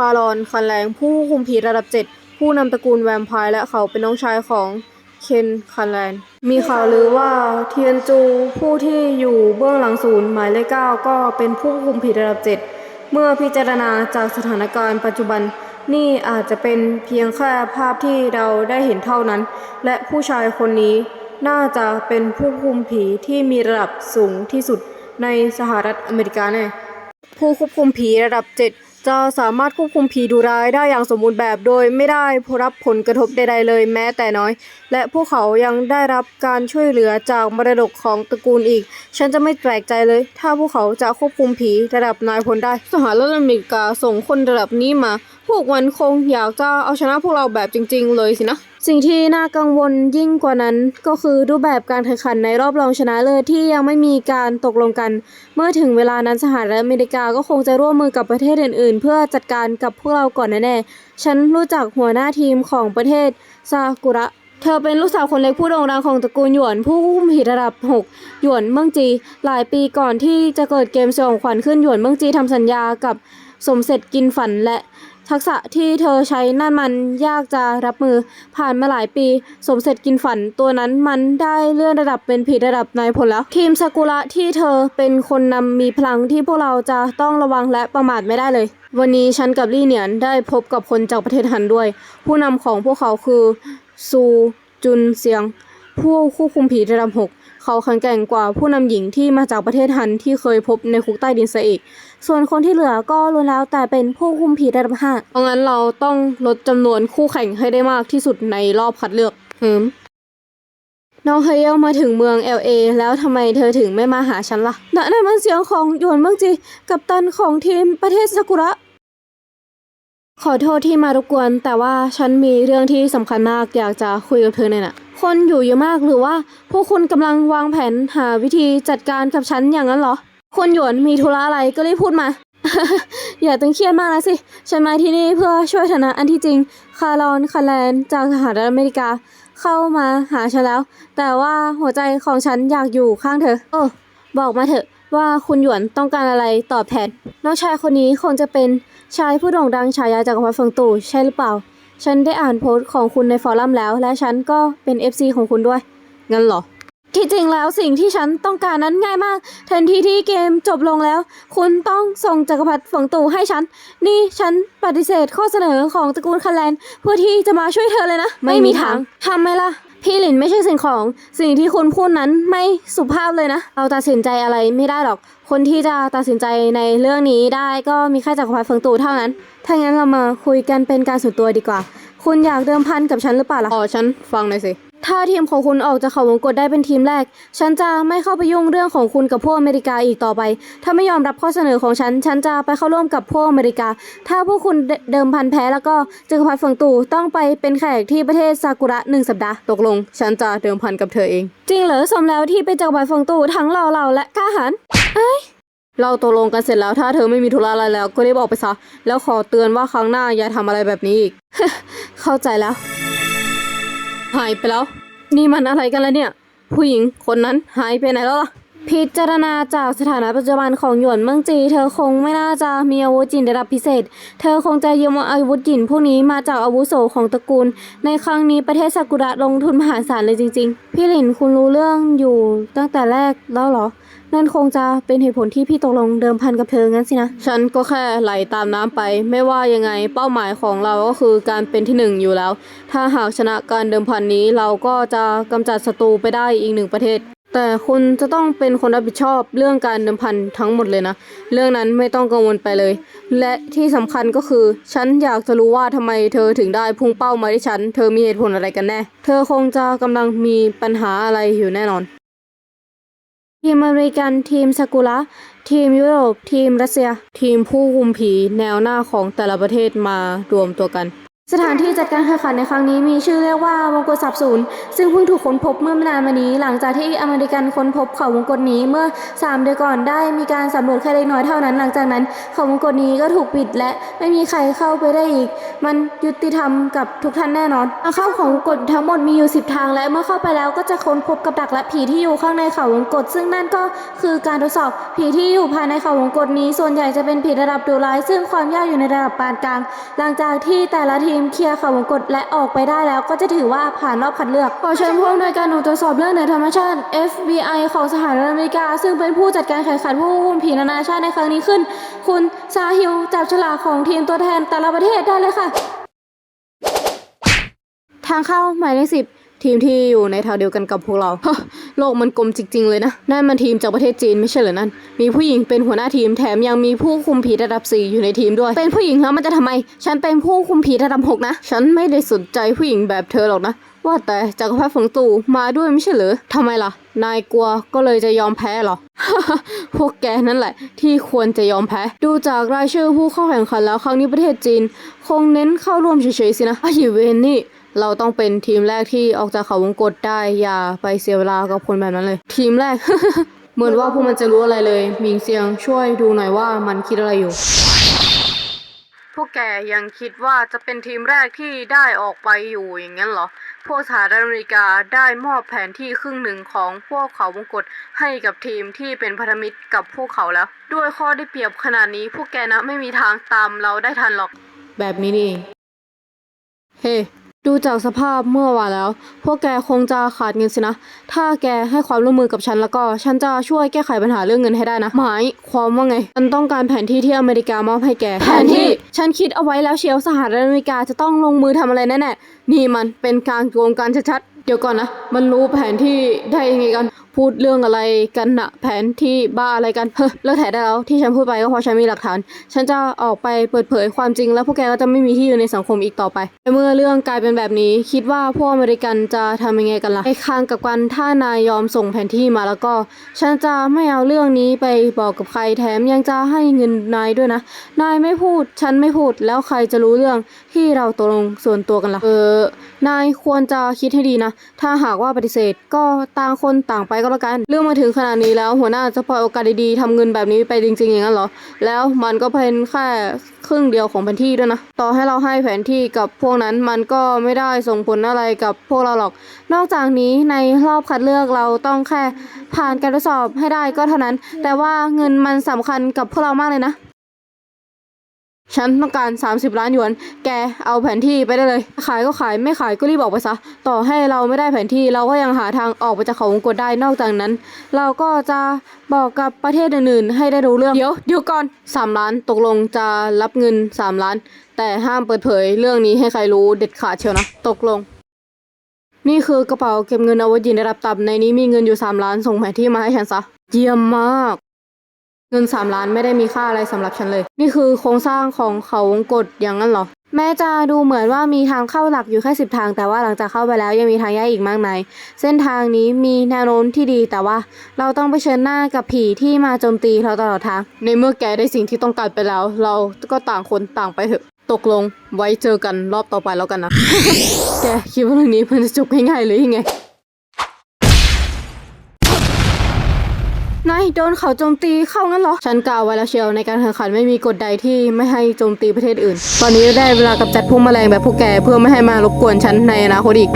คารอน คันแรงผู้คุมผีระดับ 7 ผู้นำตระกูลแวมไพร์และเขาเป็นน้องชายของเคนคันแลน มีข่าวลือว่าเทียนจูผู้ที่อยู่เบื้องหลังศูนย์หมายเลขเก้าก็เป็นผู้คุมผีระดับ 7 เมื่อพิจารณาจากสถานการณ์ปัจจุบันนี่อาจจะเป็นเพียงแค่ภาพที่เราได้เห็นเท่านั้น และผู้ชายคนนี้น่าจะเป็นผู้คุมผีที่มีระดับสูงที่สุดในสหรัฐอเมริกาแน่ผู้ควบคุมผีระดับ 7 จะสามารถควบคุมผีดุร้ายได้อย่างสมบูรณ์แบบโดยไม่ได้รับผลกระทบใดๆเลยแม้แต่น้อย และพวกเขายังได้รับการช่วยเหลือจากมรดกของตระกูลอีก ฉันจะไม่แปลกใจเลย ถ้าพวกเขาจะควบคุมผีระดับนายพลได้ สหรัฐอเมริกาส่งคนระดับนี้มา พวกมันคงอยากจะเอาชนะพวกเราแบบจริง ๆ เลยสินะ สิ่งที่น่ากังวลยิ่งกว่านั้น ก็คือรูปแบบการแข่งขันในรอบรองชนะเลิศที่ยังไม่มีการตกลงกัน เมื่อถึงเวลานั้นสหรัฐอเมริกาก็คงจะร่วมมือกับประเทศอื่น ๆ เพื่อจัดการกับพวกเราก่อนแน่ๆฉันรู้จักหัวหน้าทีมของประเทศซากุระเธอเป็นลูกสาวคนเล็กผู้โด่งดังของตระกูลหยวน ผู้ควบคุมผีระดับ 6 หยวนเมืองจี หลายปีก่อนที่จะเกิดเกมสยองขวัญขึ้นหยวนเมืองจีทำสัญญากับสมเสร็จกินฝันและ ทักษะที่เธอใช้นั่นมันยากจะรับมือผ่านมาหลายปี สมเสร็จกินฝันตัวนั้นมันได้เลื่อนระดับเป็นผีระดับนายพลแล้ว ทีมซากุระที่เธอเป็นคนนำมีพลังที่พวกเราจะต้องระวังและประมาทไม่ได้เลย วันนี้ฉันกับลี่เหนียนได้พบกับคนจากประเทศฮันด้วย ผู้นำของพวกเขาคือซูจุนเซียง ผู้ควบคุมผีระดับหกเขาแข็งแกร่งกว่าผู้นำหญิงที่มาจากประเทศฮันที่เคยพบในคุกใต้ดินซะอีก ส่วนคนที่เหลือก็ล้วนแล้วแต่เป็นผู้คุมผีระดับห้าเพราะงั้นเราต้องลดจำนวนคู่แข่งให้ได้มากที่สุดในรอบคัดเลือกหืมน้องเฮเยลมาถึงเมือง LA แล้วทำไมเธอถึงไม่มาหาฉันล่ะนั่นนั่นมันเสียงของหยวนเมืองจี กัปตันของทีมประเทศซากุระ ขอโทษที่มารบกวน แต่ว่าฉันมีเรื่องที่สำคัญมากอยากจะคุยกับเธอเนี่ยนะ คนอยู่เยอะมากหรือว่า พวกคุณกำลังวางแผนหาวิธีจัดการกับฉันอย่างนั้นเหรอ คนหยวนมีธุระอะไรก็รีบพูดมา อย่าตึงเครียดมากนะสิ ฉันมาที่นี่เพื่อช่วยฐานะอันที่จริง คารอนคาแลนจากสหรัฐอเมริกา เข้ามาหาฉันแล้ว แต่ว่าหัวใจของฉันอยากอยู่ข้างเธอ โอ้บอกมาเถอะว่าคุณหยวนต้องการอะไรตอบแทน น้องชายคนนี้คงจะเป็นชายผู้โด่งดังฉายาจักรพรรดิฟงตู่ใช่หรือเปล่า ฉันได้อ่านโพสต์ของคุณในฟอรัมแล้ว และฉันก็เป็น FC ของคุณด้วย งั้นเหรอ ที่จริงแล้วสิ่งที่ฉันต้องการนั้นง่ายมาก ทันทีที่เกมจบลงแล้ว คุณต้องส่งจักรพรรดิฝังตู่ให้ฉัน นี่ฉันปฏิเสธข้อเสนอของตระกูลคาแลน เพื่อที่จะมาช่วยเธอเลยนะ ไม่มีทางทำไหมล่ะ พี่หลินไม่ใช่สิ่งของ สิ่งที่คุณพูดนั้นไม่สุภาพเลยนะ เราตัดสินใจอะไรไม่ได้หรอก คนที่จะตัดสินใจในเรื่องนี้ได้ก็มีแค่จักรพรรดิเฟิงตูเท่านั้น ถ้างั้นเรามาคุยกันเป็นการส่วนตัวดีกว่า คุณอยากเดิมพันกับฉันหรือเปล่าล่ะ อ๋อฉันฟังหน่อยสิ ถ้าทีมของคุณออกจากเขาวงกตได้เป็นทีมแรก ฉันจะไม่เข้าไปยุ่งเรื่องของคุณกับพวกอเมริกาอีกต่อไป ถ้าไม่ยอมรับข้อเสนอของฉัน ฉันจะไปเข้าร่วมกับพวกอเมริกา ถ้าพวกคุณเดเดิมพันแพ้แล้วก็จักรพรรดิเฟิงตู่ต้องไปเป็นแขกที่ประเทศซากุระหนึ่งสัปดาห์ ตกลง ฉันจะเดิมพันกับเธอเอง จริงเหรอสมแล้วที่เป็นจักรพรรดิเฟิงตู่ทั้งหล่อเหล่าและกล้าหาญเราตกลงกันเสร็จแล้วถ้าเธอไม่มีธุระอะไรแล้วก็รีบออกไปซะ แล้วขอเตือนว่าครั้งหน้าอย่าทำอะไรแบบนี้อีก เข้าใจแล้ว หายไปแล้ว นี่มันอะไรกันล่ะเนี่ย ผู้หญิงคนนั้นหายไปไหนแล้วล่ะ พิจารณาจากสถานะปัจจุบันของหยวนเมืองจี เธอคงไม่น่าจะมีอาวุธจินระดับพิเศษ เธอคงจะยืมอาวุธจินพวกนี้มาจากอาวุโสของตระกูล ในครั้งนี้ประเทศซากุระลงทุนมหาศาลเลยจริง ๆ พี่หลินคุณรู้เรื่องอยู่ตั้งแต่แรกแล้วเหรอ นั่นคงจะเป็นเหตุผลที่พี่ตกลงเดิมพันกับเธองั้นสินะ ฉันก็แค่ไหลตามน้ำไป ไม่ว่ายังไงเป้าหมายของเราก็คือการเป็นที่หนึ่งอยู่แล้ว ถ้าหากชนะการเดิมพันนี้เราก็จะกำจัดศัตรูไปได้อีกหนึ่งประเทศ แต่คุณจะต้องเป็นคนรับผิดชอบเรื่องการเดิมพันทั้งหมดเลยนะ เรื่องนั้นไม่ต้องกังวลไปเลย และที่สำคัญก็คือ ฉันอยากจะรู้ว่าทำไมเธอถึงได้พุ่งเป้ามาที่ฉัน เธอมีเหตุผลอะไรกันแน่ เธอคงจะกำลังมีปัญหาอะไรอยู่แน่นอน ทีมอเมริกันทีมซากุระทีมยุโรป ทีมรัสเซีย ทีมผู้คุมผีแนวหน้าของแต่ละประเทศมารวมตัวกัน สถานที่จัดการแข่งขันในครั้งนี้มีชื่อเรียกว่าวงกตสับสูนซึ่งเพิ่งถูกค้นพบเมื่อไม่นานมานี้ หลังจากที่อเมริกันค้นพบเขาวงกตนี้เมื่อ 3 เดือนก่อนได้มีการสำรวจแค่เล็กน้อยเท่านั้น หลังจากนั้น เขาวงกตนี้ก็ถูกปิดและไม่มีใครเข้าไปได้อีก มันยุติธรรมกับทุกท่านแน่นอนทางเข้าของวงกตทั้งหมดมีอยู่ 10 ทาง และเมื่อเข้าไปแล้วก็จะค้นพบกับดักและผีที่อยู่ข้างในเขาวงกตซึ่งนั่นก็คือการทดสอบผีที่อยู่ภายในเขาวงกตนี้ ส่วนใหญ่จะเป็นผีระดับดุร้ายซึ่งความยากอยู่ในระดับปานกลาง หลังจากที่แต่ละทีมเคลียร์เขาวงกตและออกไปได้แล้วก็จะถือว่าผ่านรอบคัดเลือกขอเชิญผู้อำนวยการหน่วยตรวจสอบเรื่องเหนือธรรมชาติ FBI ของสหรัฐอเมริกา ซึ่งเป็นผู้จัดการแข่งขันผู้ควบคุมผีนานาชาติในครั้งนี้ขึ้น คุณซาฮิวจับฉลากของทีมตัวแทนแต่ละประเทศได้เลยค่ะ ทางเข้าหมายเลขสิบ ทีมที่อยู่ในแถวเดียวกันกับพวกเราโลกมันกลมจริง ๆ เลยนะนั่นมันทีมจากประเทศจีนไม่ใช่เหรอนั่นมีผู้หญิงเป็นหัวหน้าทีมแถมยังมีผู้คุมผีระดับสี่อยู่ในทีมด้วย เป็นผู้หญิงแล้วมันจะทำไม ฉันเป็นผู้คุมผีระดับหกนะ ฉันไม่ได้สนใจผู้หญิงแบบเธอหรอกนะว่าแต่จักรพรรดิฝงตู่มาด้วยไม่ใช่เหรอทำไมล่ะ นายกลัวก็เลยจะยอมแพ้หรอ พวกแกนั่นแหละ ที่ควรจะยอมแพ้ ดูจากรายชื่อผู้เข้าแข่งขันแล้วครั้งนี้ประเทศจีน คงเน้นเข้าร่วมเฉยๆสินะไอ้เวนนี่ เราต้องเป็นทีมแรกที่ออกจากเขาวงกตได้อย่าไปเสียเวลากับคนแบบนั้นเลย ทีมแรก เหมือนว่าพวกมันจะรู้อะไรเลยหมิงเซียงช่วยดูหน่อยว่ามันคิดอะไรอยู่ พวกแกยังคิดว่าจะเป็นทีมแรกที่ได้ออกไปอยู่อย่างนั้นเหรอ พวกสหรัฐอเมริกาได้มอบแผนที่ครึ่งหนึ่งของพวกเขาวงกตให้กับทีมที่เป็นพันธมิตรกับพวกเขาแล้ว ด้วยข้อได้เปรียบขนาดนี้ พวกแกนะไม่มีทางตามเราได้ทันหรอก แบบนี้นี่เองเฮ้ ดูจากสภาพเมื่อวานแล้ว พวกแกคงจะขาดเงินสินะ ถ้าแกให้ความร่วมมือกับฉันแล้วก็ฉันจะช่วยแก้ไขปัญหาเรื่องเงินให้ได้นะ หมายความว่าไง ฉันต้องการแผนที่ที่อเมริกามอบให้แก แผนที่ ฉันคิดเอาไว้แล้วเชียวสหรัฐอเมริกาจะต้องลงมือทำอะไรแน่ๆ นี่มันเป็นการโกงกันชัดๆ เดี๋ยวก่อนนะ มันรู้แผนที่ได้ยังไงกันพูดเรื่องอะไรกันนะแผนที่บ้าอะไรกันเฮ้ยเลิกแถได้แล้วที่ฉันพูดไปก็เพราะฉันมีหลักฐาน ฉันจะออกไปเปิดเผยความจริง แล้วพวกแกก็จะไม่มีที่อยู่ในสังคมอีกต่อไปเมื่อเรื่องกลายเป็นแบบนี้ คิดว่าพวกอเมริกันจะทำยังไงกันล่ะไอ้ข้างกับกันถ้านายยอมส่งแผนที่มาแล้วก็ ฉันจะไม่เอาเรื่องนี้ไปบอกกับใครแถมยังจะให้เงินนายด้วยนะ นายไม่พูด ฉันไม่พูดแล้วใครจะรู้เรื่องที่เราตกลงส่วนตัวกันล่ะเออนายควรจะคิดให้ดีนะ ถ้าหากว่าปฏิเสธก็ต่างคนต่างไปก็แล้วกัน เรื่องมาถึงขนาดนี้แล้วหัวหน้าจะปล่อยโอกาสดีๆทำเงินแบบนี้ไปจริงๆอย่างนั้นเหรอ แล้วมันก็เป็นแค่ครึ่งเดียวของแผนที่ด้วยนะ ต่อให้เราให้แผนที่กับพวกนั้นมันก็ไม่ได้ส่งผลอะไรกับพวกเราหรอก นอกจากนี้ในรอบคัดเลือกเราต้องแค่ผ่านการทดสอบให้ได้ก็เท่านั้น แต่ว่าเงินมันสำคัญกับพวกเรามากเลยนะ ฉันต้องการ 30 ล้านหยวน แกเอาแผนที่ไปได้เลย ขายก็ขายไม่ขายก็รีบออกไปซะ ต่อให้เราไม่ได้แผนที่เราก็ยังหาทางออกไปจากเขาวงกตได้นอกจากนั้น เราก็จะบอกกับประเทศอื่นๆ ให้ได้รู้เรื่อง เดี๋ยวเดี๋ยวก่อน 3 ล้านตกลงจะรับเงิน 3 ล้าน แต่ห้ามเปิดเผยเรื่องนี้ให้ใครรู้เด็ดขาดเชียวนะ ตกลง นี่คือกระเป๋าเก็บเงินอาไว้ยินระดับต่ำในนี้มีเงินอยู่3ล้านส่งแผนที่มาให้ฉันซะ เยี่ยมมาก เงิน3ล้านไม่ได้มีค่าอะไรสำหรับฉันเลย นี่คือโครงสร้างของเขาวงกตอย่างนั้นเหรอ แม้จะดูเหมือนว่ามีทางเข้าหลักอยู่แค่สิบทาง แต่ว่าหลังจากเข้าไปแล้วยังมีทางแยกอีกมากมายเส้นทางนี้มีแนวโน้มที่ดีแต่ว่า เราต้องเผชิญหน้ากับผีที่มาโจมตีเราตลอดทาง ในเมื่อแกได้สิ่งที่ต้องการไปแล้ว เราก็ต่างคนต่างไปเถอะตกลงไว้เจอกันรอบต่อไปแล้วกันนะ แกคิดว่าเรื่องนี้มันจะจบง่ายๆหรือยังไง นายโดนเขาโจมตีเข้างั้นเหรอ ฉันกล่าวไว้แล้วเชียวในการแข่งขันไม่มีกฎใดที่ไม่ให้โจมตีประเทศอื่น ตอนนี้ได้เวลากำจัดพวกแมลงแบบพวกแกเพื่อไม่ให้มารบกวนฉันในอนาคตอีก